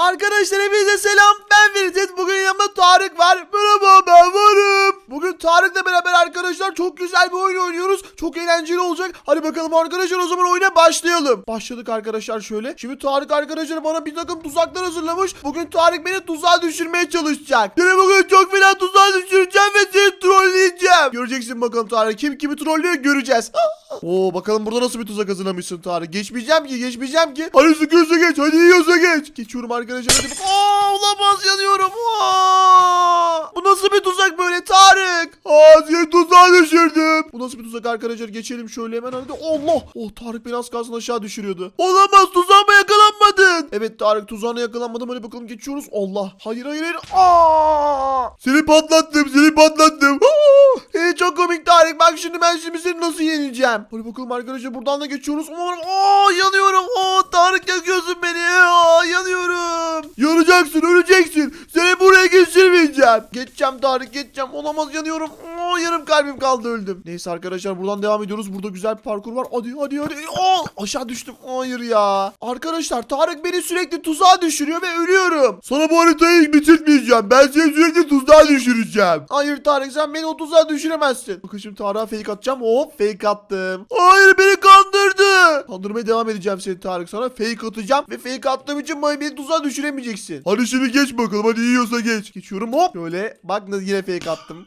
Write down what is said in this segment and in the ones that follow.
Arkadaşlar hepinize selam. Ben Ferit. Bugün yanımda Tarık var. Merhaba ben varım. Bugün Tarık'la beraber arkadaşlar çok güzel bir oyun oynuyoruz. Çok eğlenceli olacak. Hadi bakalım arkadaşlar o zaman oyuna başlayalım. Başladık arkadaşlar şöyle. Şimdi Tarık arkadaşlar bana bir takım tuzaklar hazırlamış. Bugün Tarık beni tuzağa düşürmeye çalışacak. Seni bugün çok fena tuzağa düşüreceğim ve seni trolleyeceğim. Göreceksin bakalım Tarık. Kim kimi trollüyor göreceğiz. Oo bakalım burada nasıl bir tuzak hazırlamışsın Tarık. Geçmeyeceğim ki geçmeyeceğim ki. Hadi sıkıyorsa geç. Hadi yiyorsa geç. Geçiyorum arkadaşlar. Hadi. Aa olamaz yanıyorum. Aa, bu nasıl bir tuzak böyle Tarık? Aa seni tuzağa düşürdüm. Bu nasıl bir tuzak arkadaşlar? Geçelim şöyle hemen hadi. Allah. Oh Tarık beni az kalsın aşağı düşürüyordu. Olamaz tuzağıma yakalanmadın. Evet Tarık tuzağına yakalanmadım. Hadi bakalım geçiyoruz. Allah. Hayır hayır hayır. Aa! Seni patlattım seni patlattım. Aa! Ee, çok komik Tarık. Bak şimdi ben şimdi seni nasıl yeneceğim? Hadi bakalım arkadaşlar buradan da geçiyoruz. Umarım. Aa yanıyorum. Aa Tarık yakıyorsun beni. Aa yanıyorum. Yanacaksın öleceksin. Seni buraya geçirmeyeceğim. Geçeceğim Tarık geçeceğim. Olamaz yanıyorum. Aa yarım kalbim kaldı öldüm. Neyse arkadaşlar buradan devam ediyoruz. Burada güzel bir parkur var. Hadi hadi hadi. Aa aşağı düştüm. Hayır ya. Arkadaşlar Tarık beni sürekli tuzağa düşürüyor ve ölüyorum. Sana bu haritayı bitirmeyeceğim. Ben seni sürekli tuzağa düşüreceğim. Hayır Tarık sen beni o tuzağa düşüremezsin. Bakın şimdi Tarık'a fake atacağım. Hop fake attım. Hayır beni kandırdı. Kandırmaya devam edeceğim seni Tarık. Sana fake atacağım ve fake attığım için beni tuzağa düşüremeyeceksin. Hadi şimdi geç bakalım. Hadi yiyorsa geç. Geçiyorum hop. Böyle bak nasıl yine fake attım.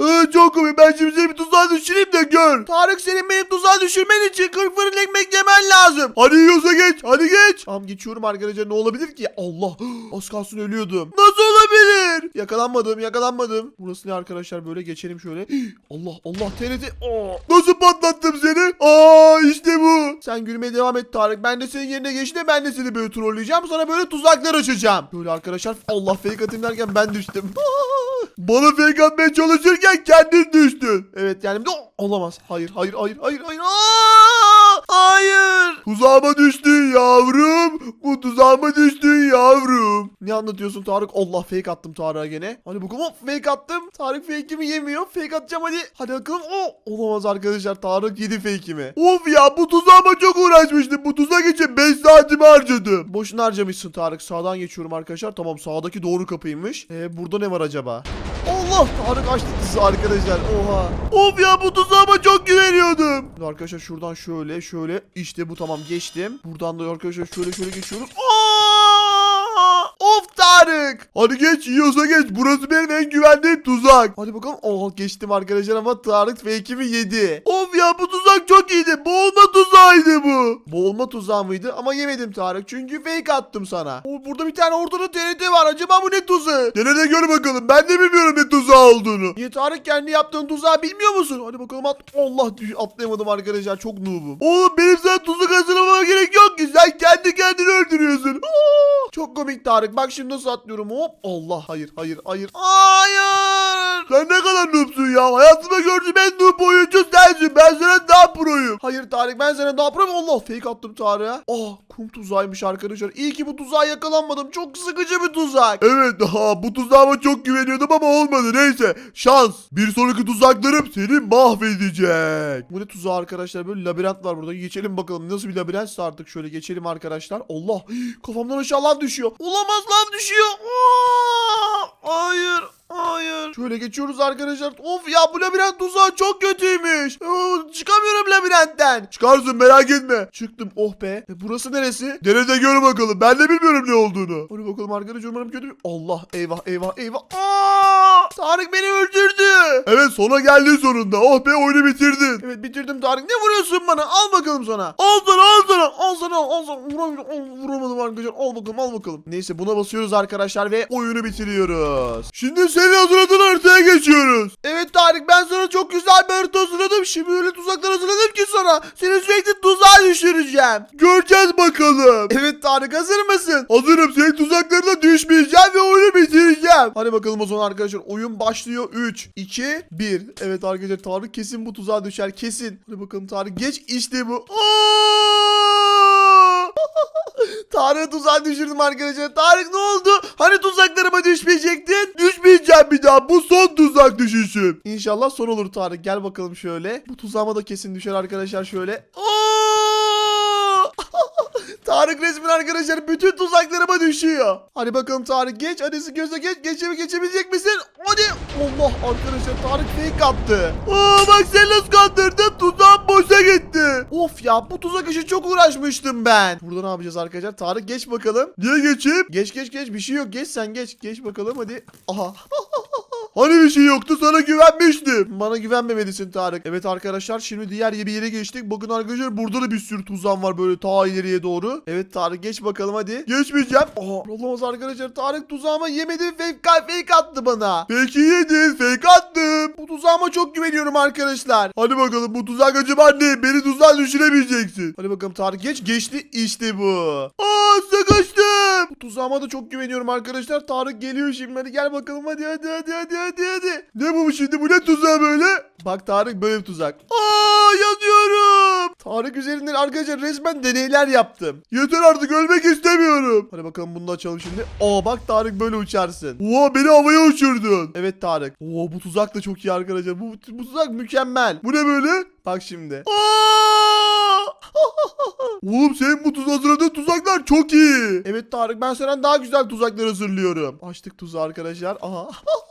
Aa, çok komik. Ben şimdi seni bir tuzağa düşüreyim de gör. Tarık senin benim tuzağa düşürmen için 40 fırın ekmek yemen lazım. Hadi yiyorsa geç. Hadi geç. Tamam geçiyorum arkadaşlar. Ne olabilir ki? Allah. Az kalsın ölüyordum. Nasıl olabilir? Yakalanmadım. Yakalanmadım. Burası ne arkadaşlar? Böyle geçelim şöyle. Allah Allah TNT. Aa, nasıl patlattım seni? Aa işte bu. Sen gülmeye devam et Tarık. Ben de senin yerine geçtim. Ben de seni böyle trolleyeceğim. Sana böyle tuzaklar açacağım. Böyle arkadaşlar. Allah fake atayım derken ben düştüm. Bana fake atmaya çalışırken kendin düştün. Evet yani olamaz. Hayır hayır hayır hayır hayır. Aa! Hayır. Tuzağıma düştün yavrum. Bu tuzağıma düştün yavrum. Ne anlatıyorsun Tarık? Allah fake attım Tarık'a gene. Hadi bakalım hop fake attım. Tarık fake'imi yemiyor. Fake atacağım hadi. Hadi bakalım. Oh, olamaz arkadaşlar. Tarık yedi fake'imi. Of ya bu tuzağıma çok uğraşmıştım. Bu tuzak için 5 saatimi harcadım. Boşuna harcamışsın Tarık. Sağdan geçiyorum arkadaşlar. Tamam sağdaki doğru kapıymış. Ee, burada ne var acaba? Allah Tarık açtı tuzağı arkadaşlar. Oha. Of ya bu tuzağıma çok güveniyordum. Arkadaşlar şuradan şöyle şöyle. işte bu tamam geçtim. Buradan da arkadaşlar şöyle şöyle geçiyoruz. Aa! Of Tarık. Hadi geç yiyorsa geç. Burası benim en güvendiğim tuzak. Hadi bakalım. Oh geçtim arkadaşlar ama Tarık fake'imi yedi. Of ya bu tuzak çok iyiydi. Boğulma tuzağıydı bu. Boğulma tuzağı mıydı? Ama yemedim Tarık. Çünkü fake attım sana. O, burada bir tane ortada TNT var. Acaba bu ne tuzağı? Dene de gör bakalım. Ben de bilmiyorum ne tuzağı olduğunu. Niye Tarık kendi yaptığın tuzağı bilmiyor musun? Hadi bakalım at. Allah atlayamadım arkadaşlar. Çok noobum. Oğlum benim sana tuzak hazırlamama gerek yok ki. Sen kendi kendini öldürüyorsun. Aa, çok komik Tarık. Bak şimdi nasıl atlıyorum. Hop. Allah. Hayır. Hayır. Hayır. Hayır. Sen ne kadar noobsun ya. Hayatımda gördüğüm en noob oyuncu sensin. Ben sana daha proyum. Hayır Tarık ben sana daha proyum. Allah fake attım Tarık'a. Ah kum tuzağıymış arkadaşlar. İyi ki bu tuzağa yakalanmadım. Çok sıkıcı bir tuzak. Evet ha bu tuzağıma çok güveniyordum ama olmadı. Neyse şans. Bir sonraki tuzaklarım seni mahvedecek. Bu ne tuzağı arkadaşlar? Böyle labirent var burada. Geçelim bakalım. Nasıl bir labirentse artık. Şöyle geçelim arkadaşlar. Allah. Kafamdan aşağı lav düşüyor. Olamaz lav düşüyor. Aa, hayır. Hayır. Şöyle geçiyoruz arkadaşlar. Of ya bu labirent tuzağı çok kötüymüş. Oo, çıkamıyorum labirentten. Çıkarsın merak etme. Çıktım oh be. E, burası neresi? Denede gör bakalım. Ben de bilmiyorum ne olduğunu. Hadi bakalım arkadaşlar umarım kötü. Allah eyvah eyvah eyvah. Aa! Tarık beni öldürdü. Evet sona geldin sonunda. Oh be oyunu bitirdin. Evet bitirdim Tarık. Ne vuruyorsun bana? Al bakalım sana. Al sana al sana. Al sana al sana. Vuramıyorum. Al, vuramadım arkadaşlar. Al bakalım al bakalım. Neyse buna basıyoruz arkadaşlar ve oyunu bitiriyoruz. Şimdi senin hazırladığın haritaya geçiyoruz. Evet Tarık ben sana çok güzel bir harita hazırladım. Şimdi öyle tuzaklar hazırladım ki sana. Seni sürekli tuzağa düşüreceğim. Göreceğiz bakalım. Evet Tarık hazır mısın? Hazırım. Senin tuzaklarına düşmeyeceğim ve oyunu bitireceğim. Hadi bakalım o zaman arkadaşlar. Oyun başlıyor. 3, 2, 1. Evet arkadaşlar Tarık kesin bu tuzağa düşer. Kesin. Hadi bakalım Tarık geç. İşte bu. Aa! Tarık'ı tuzağa düşürdüm arkadaşlar. Tarık ne oldu? Hani tuzaklarıma düşmeyecektin? Düşmeyeceğim bir daha. Bu son tuzak düşüşüm. İnşallah son olur Tarık. Gel bakalım şöyle. Bu tuzağıma da kesin düşer arkadaşlar şöyle. Aa! Tarık resmen arkadaşlar bütün tuzaklarıma düşüyor. Hadi bakalım Tarık geç. Hadi göze geç. Geçe geçebilecek misin? Hadi. Allah arkadaşlar Tarık fake attı. Aa bak sen nasıl kandırdın. Tuzağım boşa gitti. Of ya bu tuzak işi çok uğraşmıştım ben. Burada ne yapacağız arkadaşlar? Tarık geç bakalım. Niye geçeyim? Geç geç geç bir şey yok. Geç sen geç. Geç bakalım hadi. Aha. Hani bir şey yoktu sana güvenmiştim. Bana güvenmemelisin Tarık. Evet arkadaşlar şimdi diğer bir yere geçtik. Bakın arkadaşlar burada da bir sürü tuzan var böyle ta ileriye doğru. Evet Tarık geç bakalım hadi. Geçmeyeceğim. Aha olamaz arkadaşlar Tarık tuzağıma yemedi fake, fake attı bana. Peki yedin fake attım. Bu tuzağıma çok güveniyorum arkadaşlar. Hadi bakalım bu tuzak acaba ne? Beni tuzağa düşüremeyeceksin. Hadi bakalım Tarık geç. Geçti işte bu. Aa sıkıştım. Bu tuzağıma da çok güveniyorum arkadaşlar. Tarık geliyor şimdi. Hadi gel bakalım hadi hadi hadi hadi hadi hadi. Ne bu şimdi? Bu ne tuzağı böyle? Bak Tarık böyle tuzak. Aa yanıyorum. Tarık üzerinden arkadaşlar resmen deneyler yaptım. Yeter artık ölmek istemiyorum. Hadi bakalım bunu da açalım şimdi. Aa bak Tarık böyle uçarsın. Oo beni havaya uçurdun. Evet Tarık. Oo bu tuzak da çok iyi arkadaşlar. Bu, bu tuzak mükemmel. Bu ne böyle? Bak şimdi. Aa! Oğlum senin bu tuz hazırladığın tuzaklar çok iyi. Evet Tarık ben senden daha güzel tuzaklar hazırlıyorum. Açtık tuzağı arkadaşlar. Aha.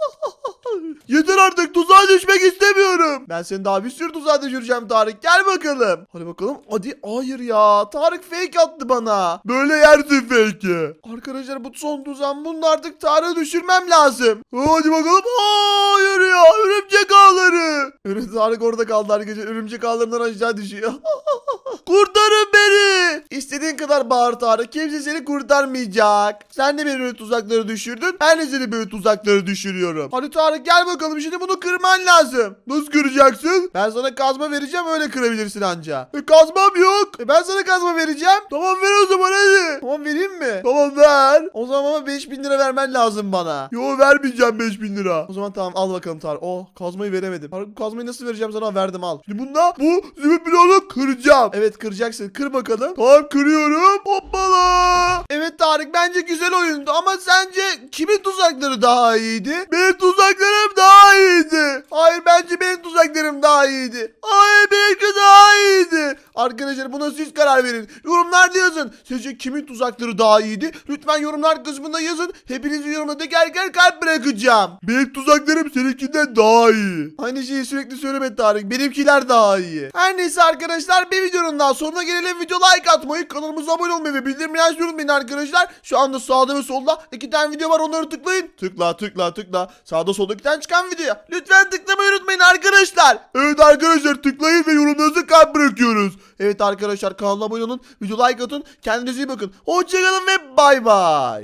Yeter artık tuzağa düşmek istemiyorum. Ben seni daha bir sürü tuzağa düşüreceğim Tarık. Gel bakalım. Hadi bakalım. Hadi hayır ya. Tarık fake attı bana. Böyle yersin fake'i. Arkadaşlar bu son tuzağım. Bunu artık Tarık'ı düşürmem lazım. Hadi bakalım. Hayır ya. Örümcek ağları. Tarık orada kaldı arkadaşlar. Örümcek ağlarından aşağı düşüyor. Kurtarın beni. İstediğin kadar bağır Tarık. Kimse seni kurtarmayacak. Sen de beni böyle tuzakları düşürdün. Ben de seni böyle tuzakları düşürüyorum. Hadi Tarık gel bakalım. Şimdi bunu kırman lazım. Nasıl kıracaksın? Ben sana kazma vereceğim öyle kırabilirsin anca. E kazmam yok. E ben sana kazma vereceğim. Tamam ver o zaman hadi. Tamam vereyim mi? Tamam ver. O zaman ama 5000 lira vermen lazım bana. Yo vermeyeceğim 5000 lira. O zaman tamam al bakalım Tarık. Oh kazmayı veremedim. Kazmayı nasıl vereceğim sana verdim al. Şimdi bunda bu zümrüt bloğunu kıracağım. Evet kıracaksın. Kır bakalım. Tamam kırıyorum. Hoppala. Evet Tarık bence güzel oyundu ama sence kimin tuzakları daha iyiydi? Benim tuzaklarım daha iyiydi. Hayır bence benim tuzaklarım daha iyiydi. Hayır benimki daha iyiydi. Arkadaşlar buna siz karar verin. Yorumlarda yazın. Sizce kimin tuzakları daha iyiydi? Lütfen yorumlar kısmında yazın. Hepinizin yorumuna teker kalp bırakacağım. Benim tuzaklarım seninkinden daha iyi. Aynı şeyi sürekli söyleme Tarık. Benimkiler daha iyi. Her neyse arkadaşlar bir videonun daha sonuna gelelim. Video like atmayı, kanalımıza abone olmayı ve bildirimleri açmayı unutmayın arkadaşlar. Şu anda sağda ve solda iki tane video var onları tıklayın. Tıkla tıkla tıkla. Sağda solda iki tane çıkan video. Lütfen tıklamayı unutmayın arkadaşlar. Evet arkadaşlar tıklayın ve yorumlarınızı kalp bırakıyoruz. Evet arkadaşlar kanala abone olun. Video like atın. Kendinize iyi bakın. Hoşçakalın ve bay bay.